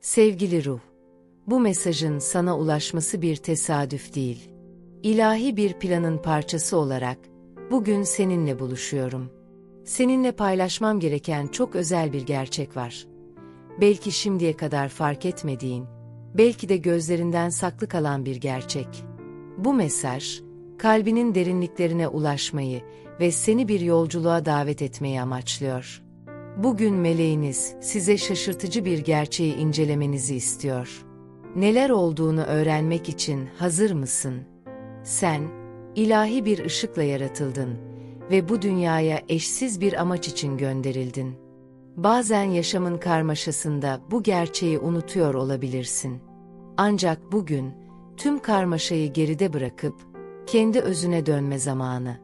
Sevgili ruh, bu mesajın sana ulaşması bir tesadüf değil. İlahi bir planın parçası olarak bugün seninle buluşuyorum. Seninle paylaşmam gereken çok özel bir gerçek var. Belki şimdiye kadar fark etmediğin, belki de gözlerinden saklı kalan bir gerçek. Bu mesaj, kalbinin derinliklerine ulaşmayı ve seni bir yolculuğa davet etmeyi amaçlıyor. Bugün meleğiniz size şaşırtıcı bir gerçeği incelemenizi istiyor. Neler olduğunu öğrenmek için hazır mısın? Sen, ilahi bir ışıkla yaratıldın ve bu dünyaya eşsiz bir amaç için gönderildin. Bazen yaşamın karmaşasında bu gerçeği unutuyor olabilirsin. Ancak bugün, tüm karmaşayı geride bırakıp, kendi özüne dönme zamanı.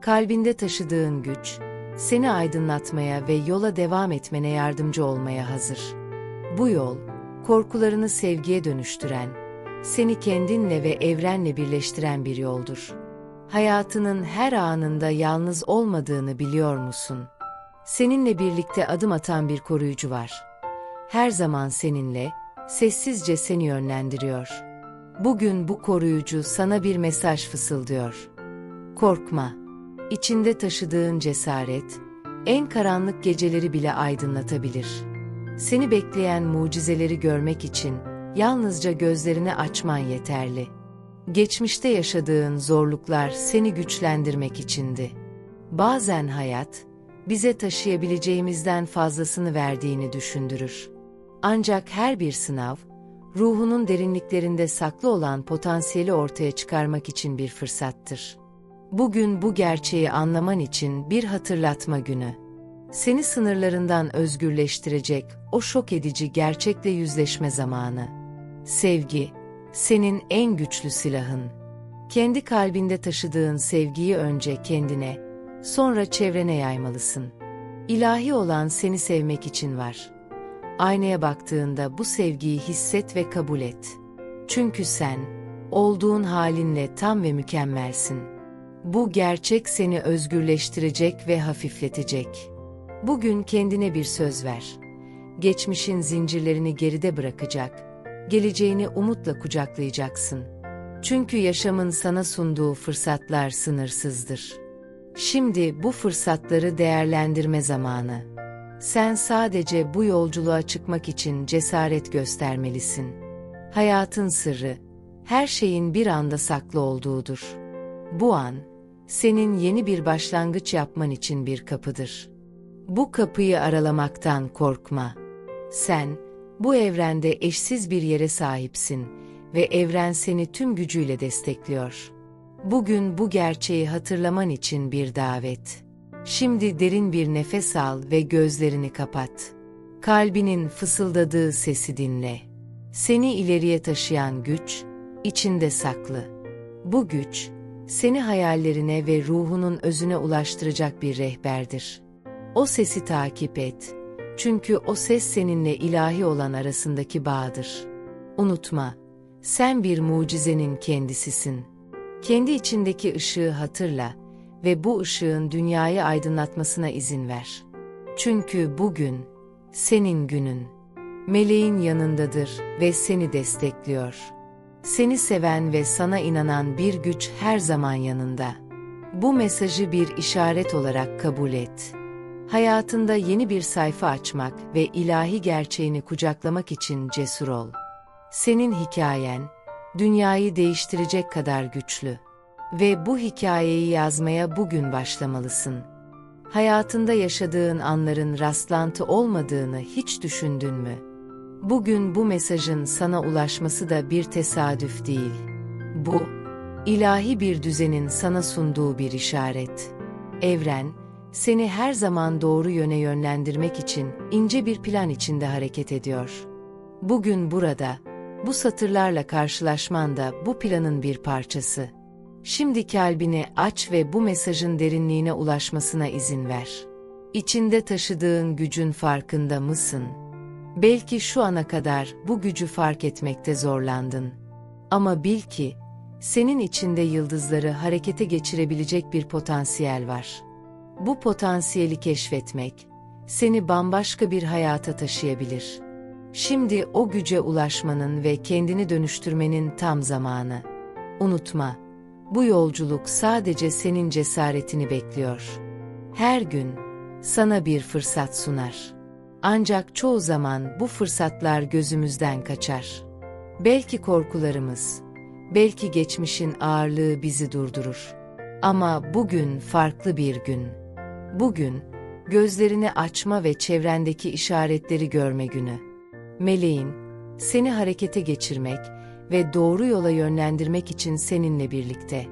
Kalbinde taşıdığın güç, seni aydınlatmaya ve yola devam etmene yardımcı olmaya hazır. Bu yol, korkularını sevgiye dönüştüren, seni kendinle ve evrenle birleştiren bir yoldur. Hayatının her anında yalnız olmadığını biliyor musun? Seninle birlikte adım atan bir koruyucu var. Her zaman seninle, sessizce seni yönlendiriyor. Bugün bu koruyucu sana bir mesaj fısıldıyor. Korkma. İçinde taşıdığın cesaret, en karanlık geceleri bile aydınlatabilir. Seni bekleyen mucizeleri görmek için yalnızca gözlerini açman yeterli. Geçmişte yaşadığın zorluklar seni güçlendirmek içindi. Bazen hayat, bize taşıyabileceğimizden fazlasını verdiğini düşündürür. Ancak her bir sınav, ruhunun derinliklerinde saklı olan potansiyeli ortaya çıkarmak için bir fırsattır. Bugün bu gerçeği anlaman için bir hatırlatma günü. Seni sınırlarından özgürleştirecek o şok edici gerçekle yüzleşme zamanı. Sevgi, senin en güçlü silahın. Kendi kalbinde taşıdığın sevgiyi önce kendine, sonra çevrene yaymalısın. İlahi olan seni sevmek için var. Aynaya baktığında bu sevgiyi hisset ve kabul et. Çünkü sen, olduğun halinle tam ve mükemmelsin. Bu gerçek seni özgürleştirecek ve hafifletecek. Bugün kendine bir söz ver. Geçmişin zincirlerini geride bırakacak, geleceğini umutla kucaklayacaksın. Çünkü yaşamın sana sunduğu fırsatlar sınırsızdır. Şimdi bu fırsatları değerlendirme zamanı. Sen sadece bu yolculuğa çıkmak için cesaret göstermelisin. Hayatın sırrı, her şeyin bir anda saklı olduğudur. Bu an, senin yeni bir başlangıç yapman için bir kapıdır. Bu kapıyı aralamaktan korkma. Sen, bu evrende eşsiz bir yere sahipsin ve evren seni tüm gücüyle destekliyor. Bugün bu gerçeği hatırlaman için bir davet. Şimdi derin bir nefes al ve gözlerini kapat. Kalbinin fısıldadığı sesi dinle. Seni ileriye taşıyan güç, içinde saklı. Bu güç, seni hayallerine ve ruhunun özüne ulaştıracak bir rehberdir. O sesi takip et. Çünkü o ses seninle ilahi olan arasındaki bağdır. Unutma, sen bir mucizenin kendisisin. Kendi içindeki ışığı hatırla ve bu ışığın dünyayı aydınlatmasına izin ver. Çünkü bugün senin günün. Meleğin yanındadır ve seni destekliyor. Seni seven ve sana inanan bir güç her zaman yanında. Bu mesajı bir işaret olarak kabul et. Hayatında yeni bir sayfa açmak ve ilahi gerçeğini kucaklamak için cesur ol. Senin hikayen, dünyayı değiştirecek kadar güçlü. Ve bu hikayeyi yazmaya bugün başlamalısın. Hayatında yaşadığın anların rastlantı olmadığını hiç düşündün mü? Bugün bu mesajın sana ulaşması da bir tesadüf değil. Bu, ilahi bir düzenin sana sunduğu bir işaret. Evren, seni her zaman doğru yöne yönlendirmek için ince bir plan içinde hareket ediyor. Bugün burada, bu satırlarla karşılaşman da bu planın bir parçası. Şimdi kalbini aç ve bu mesajın derinliğine ulaşmasına izin ver. İçinde taşıdığın gücün farkında mısın? Belki şu ana kadar bu gücü fark etmekte zorlandın. Ama bil ki, senin içinde yıldızları harekete geçirebilecek bir potansiyel var. Bu potansiyeli keşfetmek, seni bambaşka bir hayata taşıyabilir. Şimdi o güce ulaşmanın ve kendini dönüştürmenin tam zamanı. Unutma, bu yolculuk sadece senin cesaretini bekliyor. Her gün sana bir fırsat sunar. Ancak çoğu zaman bu fırsatlar gözümüzden kaçar. Belki korkularımız, belki geçmişin ağırlığı bizi durdurur. Ama bugün farklı bir gün. Bugün gözlerini açma ve çevrendeki işaretleri görme günü. Meleğin seni harekete geçirmek ve doğru yola yönlendirmek için seninle birlikte.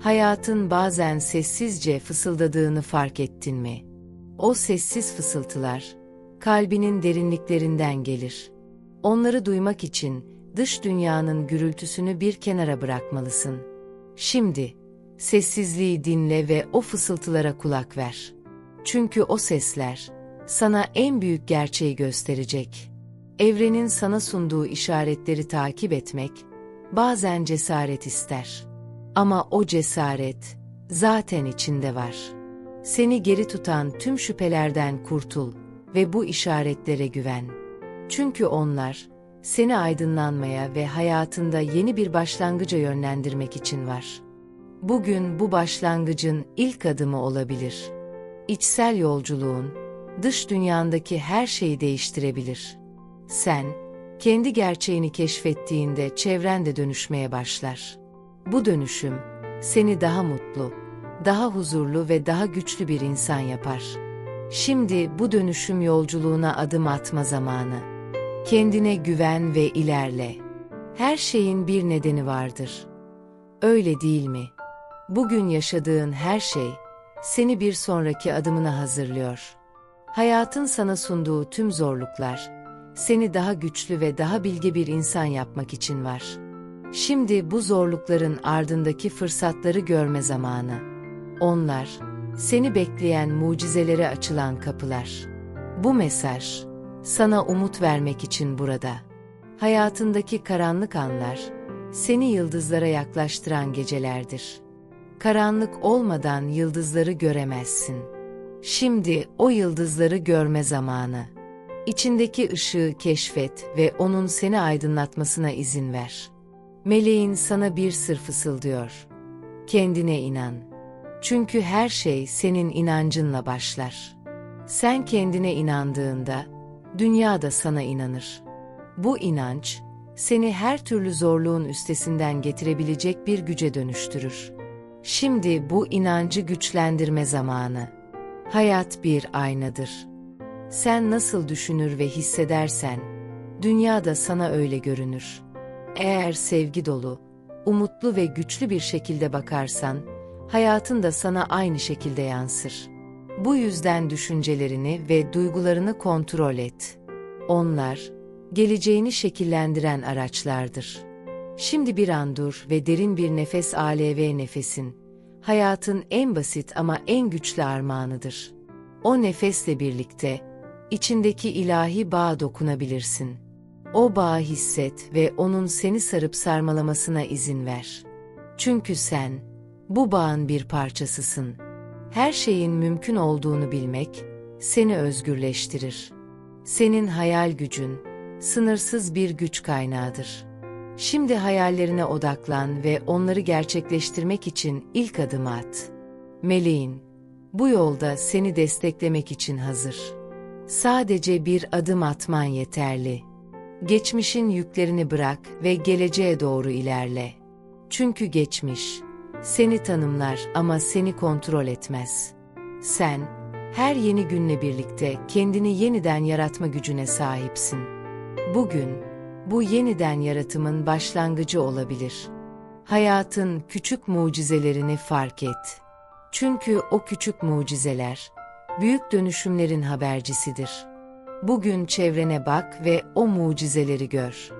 Hayatın bazen sessizce fısıldadığını fark ettin mi? O sessiz fısıltılar kalbinin derinliklerinden gelir. Onları duymak için dış dünyanın gürültüsünü bir kenara bırakmalısın. Şimdi sessizliği dinle ve o fısıltılara kulak ver. Çünkü o sesler sana en büyük gerçeği gösterecek. Evrenin sana sunduğu işaretleri takip etmek bazen cesaret ister. Ama o cesaret zaten içinde var. Seni geri tutan tüm şüphelerden kurtul ve bu işaretlere güven. Çünkü onlar seni aydınlanmaya ve hayatında yeni bir başlangıca yönlendirmek için var. Bugün bu başlangıcın ilk adımı olabilir. İçsel yolculuğun dış dünyandaki her şeyi değiştirebilir. Sen kendi gerçeğini keşfettiğinde çevren de dönüşmeye başlar. Bu dönüşüm seni daha mutlu, daha huzurlu ve daha güçlü bir insan yapar. Şimdi bu dönüşüm yolculuğuna adım atma zamanı. Kendine güven ve ilerle. Her şeyin bir nedeni vardır. Öyle değil mi? Bugün yaşadığın her şey seni bir sonraki adımına hazırlıyor. Hayatın sana sunduğu tüm zorluklar seni daha güçlü ve daha bilge bir insan yapmak için var. Şimdi bu zorlukların ardındaki fırsatları görme zamanı. Onlar seni bekleyen mucizelere açılan kapılar. Bu mesaj sana umut vermek için burada. Hayatındaki karanlık anlar seni yıldızlara yaklaştıran gecelerdir. Karanlık olmadan yıldızları göremezsin. Şimdi o yıldızları görme zamanı. İçindeki ışığı keşfet ve onun seni aydınlatmasına izin ver. Meleğin sana bir sır fısıldıyor. Kendine inan. Çünkü her şey senin inancınla başlar. Sen kendine inandığında, dünya da sana inanır. Bu inanç, seni her türlü zorluğun üstesinden getirebilecek bir güce dönüştürür. Şimdi bu inancı güçlendirme zamanı. Hayat bir aynadır. Sen nasıl düşünür ve hissedersen, dünya da sana öyle görünür. Eğer sevgi dolu, umutlu ve güçlü bir şekilde bakarsan, hayatın da sana aynı şekilde yansır. Bu yüzden düşüncelerini ve duygularını kontrol et. Onlar, geleceğini şekillendiren araçlardır. Şimdi bir an dur ve derin bir nefes ALV nefesin, hayatın en basit ama en güçlü armağanıdır. O nefesle birlikte, içindeki ilahi bağa dokunabilirsin. O bağı hisset ve onun seni sarıp sarmalamasına izin ver. Çünkü sen, bu bağın bir parçasısın. Her şeyin mümkün olduğunu bilmek, seni özgürleştirir. Senin hayal gücün, sınırsız bir güç kaynağıdır. Şimdi hayallerine odaklan ve onları gerçekleştirmek için ilk adımı at. Meleğin, bu yolda seni desteklemek için hazır. Sadece bir adım atman yeterli. Geçmişin yüklerini bırak ve geleceğe doğru ilerle. Çünkü geçmiş seni tanımlar ama seni kontrol etmez. Sen her yeni günle birlikte kendini yeniden yaratma gücüne sahipsin. Bugün bu yeniden yaratımın başlangıcı olabilir. Hayatın küçük mucizelerini fark et. Çünkü o küçük mucizeler büyük dönüşümlerin habercisidir. Bugün çevrene bak ve o mucizeleri gör.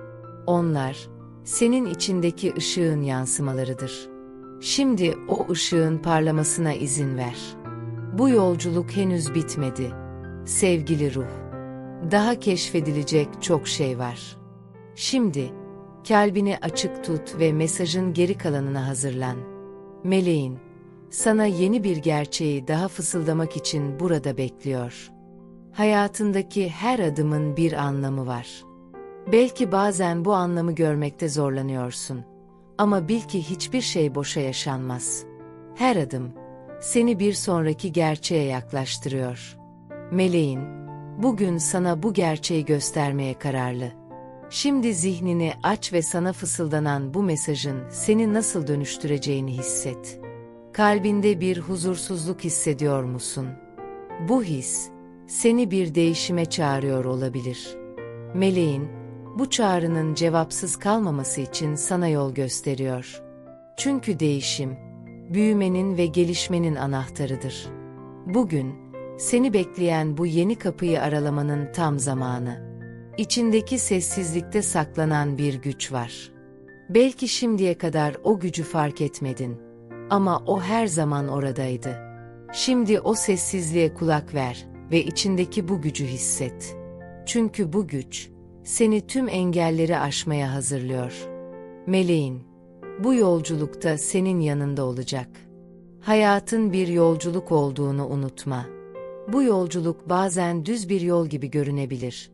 Onlar, senin içindeki ışığın yansımalarıdır. Şimdi o ışığın parlamasına izin ver. Bu yolculuk henüz bitmedi. Sevgili ruh. Daha keşfedilecek çok şey var. Şimdi, kalbini açık tut ve mesajın geri kalanına hazırlan. Meleğin, sana yeni bir gerçeği daha fısıldamak için burada bekliyor. Hayatındaki her adımın bir anlamı var. Belki bazen bu anlamı görmekte zorlanıyorsun. Ama bil ki hiçbir şey boşa yaşanmaz. Her adım seni bir sonraki gerçeğe yaklaştırıyor. Meleğin bugün sana bu gerçeği göstermeye kararlı. Şimdi zihnini aç ve sana fısıldanan bu mesajın seni nasıl dönüştüreceğini hisset. Kalbinde bir huzursuzluk hissediyor musun? Bu his seni bir değişime çağırıyor olabilir. Meleğin bu çağrının cevapsız kalmaması için sana yol gösteriyor. Çünkü değişim büyümenin ve gelişmenin anahtarıdır. Bugün seni bekleyen bu yeni kapıyı aralamanın tam zamanı. İçindeki sessizlikte saklanan bir güç var. Belki şimdiye kadar o gücü fark etmedin ama o her zaman oradaydı. Şimdi o sessizliğe kulak ver ve içindeki bu gücü hisset. Çünkü bu güç seni tüm engelleri aşmaya hazırlıyor. Meleğin bu yolculukta senin yanında olacak. Hayatın bir yolculuk olduğunu unutma. Bu yolculuk bazen düz bir yol gibi görünebilir.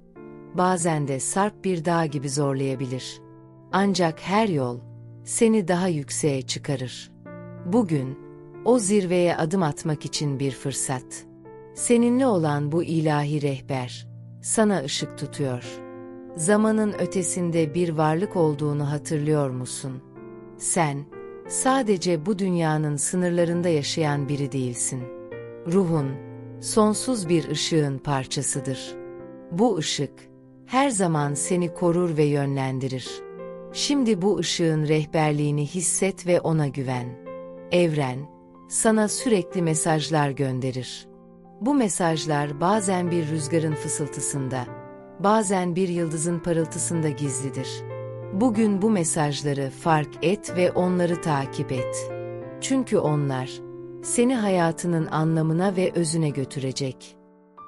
Bazen de sarp bir dağ gibi zorlayabilir. Ancak her yol seni daha yükseğe çıkarır. Bugün o zirveye adım atmak için bir fırsat. Seninle olan bu ilahi rehber sana ışık tutuyor. Zamanın ötesinde bir varlık olduğunu hatırlıyor musun? Sen sadece bu dünyanın sınırlarında yaşayan biri değilsin. Ruhun sonsuz bir ışığın parçasıdır. Bu ışık her zaman seni korur ve yönlendirir. Şimdi bu ışığın rehberliğini hisset ve ona güven. Evren sana sürekli mesajlar gönderir. Bu mesajlar bazen bir rüzgarın fısıltısında, bazen bir yıldızın parıltısında gizlidir. Bugün bu mesajları fark et ve onları takip et. Çünkü onlar seni hayatının anlamına ve özüne götürecek.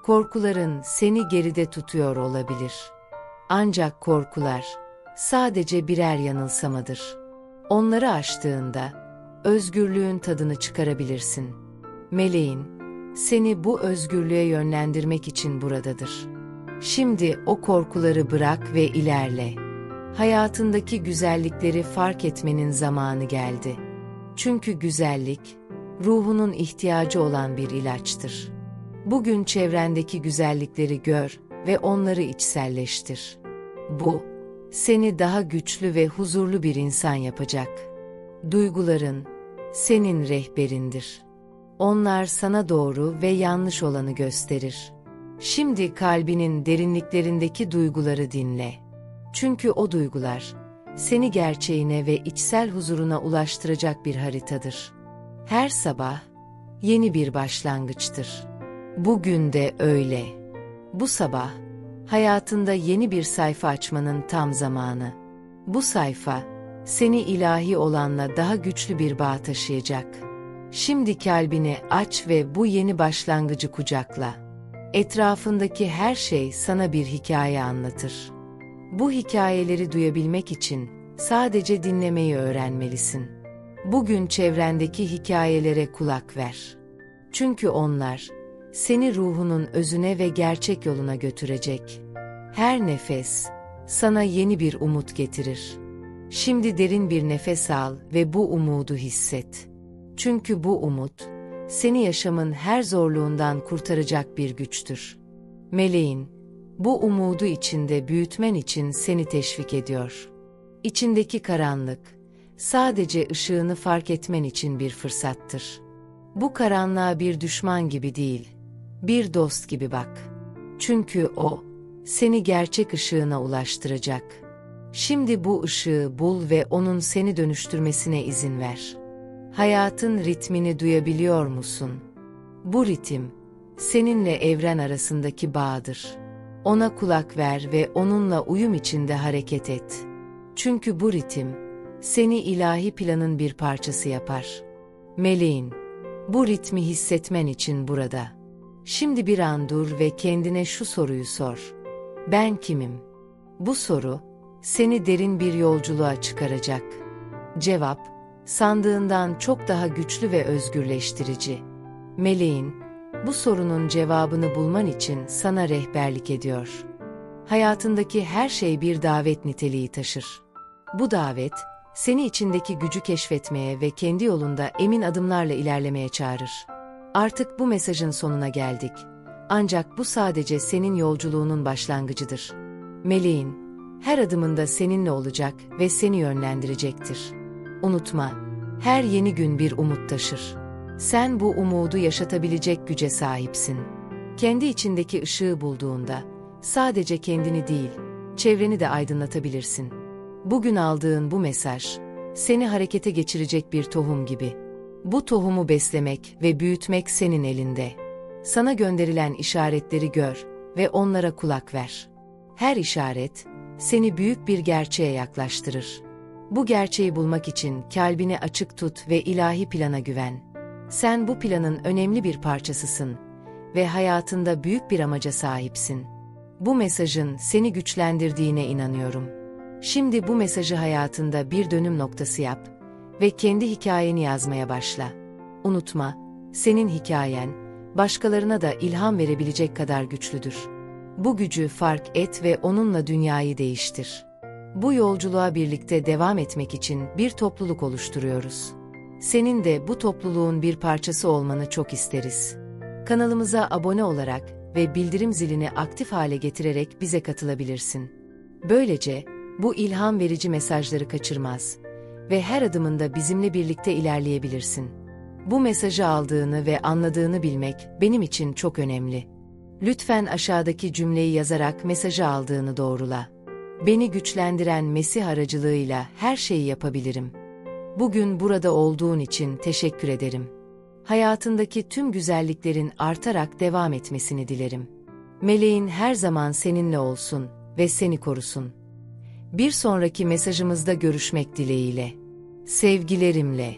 Korkuların seni geride tutuyor olabilir. Ancak korkular sadece birer yanılsamadır. Onları aştığında özgürlüğün tadını çıkarabilirsin. Meleğin seni bu özgürlüğe yönlendirmek için buradadır. Şimdi o korkuları bırak ve ilerle. Hayatındaki güzellikleri fark etmenin zamanı geldi. Çünkü güzellik, ruhunun ihtiyacı olan bir ilaçtır. Bugün çevrendeki güzellikleri gör ve onları içselleştir. Bu, seni daha güçlü ve huzurlu bir insan yapacak. Duyguların, senin rehberindir. Onlar sana doğru ve yanlış olanı gösterir. Şimdi kalbinin derinliklerindeki duyguları dinle. Çünkü o duygular, seni gerçeğine ve içsel huzuruna ulaştıracak bir haritadır. Her sabah, yeni bir başlangıçtır. Bugün de öyle. Bu sabah, hayatında yeni bir sayfa açmanın tam zamanı. Bu sayfa, seni ilahi olanla daha güçlü bir bağ taşıyacak. Şimdi kalbini aç ve bu yeni başlangıcı kucakla. Etrafındaki her şey sana bir hikaye anlatır. Bu hikayeleri duyabilmek için sadece dinlemeyi öğrenmelisin. Bugün çevrendeki hikayelere kulak ver. Çünkü onlar seni ruhunun özüne ve gerçek yoluna götürecek. Her nefes sana yeni bir umut getirir. Şimdi derin bir nefes al ve bu umudu hisset. Çünkü bu umut seni yaşamın her zorluğundan kurtaracak bir güçtür. Meleğin bu umudu içinde büyütmen için seni teşvik ediyor. İçindeki karanlık sadece ışığını fark etmen için bir fırsattır. Bu karanlığa bir düşman gibi değil, bir dost gibi bak. Çünkü o seni gerçek ışığına ulaştıracak. Şimdi bu ışığı bul ve onun seni dönüştürmesine izin ver. Hayatın ritmini duyabiliyor musun? Bu ritim seninle evren arasındaki bağdır. Ona kulak ver ve onunla uyum içinde hareket et. Çünkü bu ritim seni ilahi planın bir parçası yapar. Meleğin bu ritmi hissetmen için burada. Şimdi bir an dur ve kendine şu soruyu sor. Ben kimim? Bu soru seni derin bir yolculuğa çıkaracak. Cevap sandığından çok daha güçlü ve özgürleştirici. Meleğin bu sorunun cevabını bulman için sana rehberlik ediyor. Hayatındaki her şey bir davet niteliği taşır. Bu davet, seni içindeki gücü keşfetmeye ve kendi yolunda emin adımlarla ilerlemeye çağırır. Artık bu mesajın sonuna geldik. Ancak bu sadece senin yolculuğunun başlangıcıdır. Meleğin, her adımında seninle olacak ve seni yönlendirecektir. Unutma, her yeni gün bir umut taşır. Sen bu umudu yaşatabilecek güce sahipsin. Kendi içindeki ışığı bulduğunda, sadece kendini değil, çevreni de aydınlatabilirsin. Bugün aldığın bu mesaj, seni harekete geçirecek bir tohum gibi. Bu tohumu beslemek ve büyütmek senin elinde. Sana gönderilen işaretleri gör ve onlara kulak ver. Her işaret, seni büyük bir gerçeğe yaklaştırır. Bu gerçeği bulmak için kalbini açık tut ve ilahi plana güven. Sen bu planın önemli bir parçasısın ve hayatında büyük bir amaca sahipsin. Bu mesajın seni güçlendirdiğine inanıyorum. Şimdi bu mesajı hayatında bir dönüm noktası yap ve kendi hikayeni yazmaya başla. Unutma, senin hikayen, başkalarına da ilham verebilecek kadar güçlüdür. Bu gücü fark et ve onunla dünyayı değiştir. Bu yolculuğa birlikte devam etmek için bir topluluk oluşturuyoruz. Senin de bu topluluğun bir parçası olmanı çok isteriz. Kanalımıza abone olarak ve bildirim zilini aktif hale getirerek bize katılabilirsin. Böylece bu ilham verici mesajları kaçırmaz ve her adımında bizimle birlikte ilerleyebilirsin. Bu mesajı aldığını ve anladığını bilmek benim için çok önemli. Lütfen aşağıdaki cümleyi yazarak mesajı aldığını doğrula. Beni güçlendiren Mesih aracılığıyla her şeyi yapabilirim. Bugün burada olduğun için teşekkür ederim. Hayatındaki tüm güzelliklerin artarak devam etmesini dilerim. Meleğin her zaman seninle olsun ve seni korusun. Bir sonraki mesajımızda görüşmek dileğiyle. Sevgilerimle.